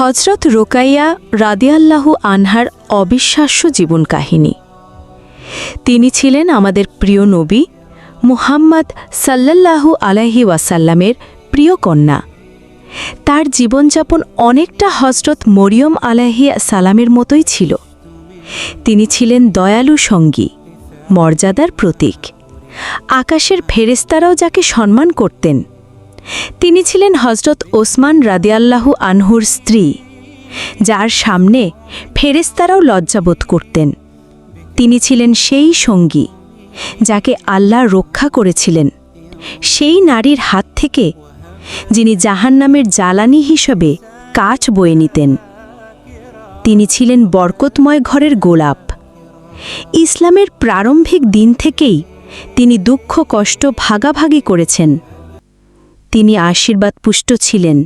হজরত রোকাইয়া রাদিয়াল্লাহু আনহার অবিশ্বাস্য জীবন কাহিনী। তিনি ছিলেন আমাদের প্রিয় নবী মুহাম্মদ সাল্লাল্লাহু আলাইহি ওয়াসাল্লামের প্রিয় কন্যা। তার জীবনযাপন অনেকটা হজরত মরিয়ম আলাহি সালামের মতোই ছিল। তিনি ছিলেন দয়ালু সঙ্গী, মর্যাদার প্রতীক। আকাশের ফেরেস্তারাও যাকে সম্মান করতেন তিনি ছিলেন হজরত ওসমান রাদিয়াল্লাহু আনহুর স্ত্রী, যার সামনে ফেরেস্তারাও লজ্জাবোধ করতেন। তিনি ছিলেন সেই সঙ্গী যাকে আল্লাহ রক্ষা করেছিলেন, সেই নারীর হাত থেকে যিনি জাহান্নামের জ্বালানি হিসেবে কাচ বয়ে নিতেন। তিনি ছিলেন বরকতময় ঘরের গোলাপ। ইসলামের প্রারম্ভিক দিন থেকেই তিনি দুঃখ কষ্ট ভাগাভাগি করেছেন। তিনি আশীর্বাদ পুষ্ট ছিলেন।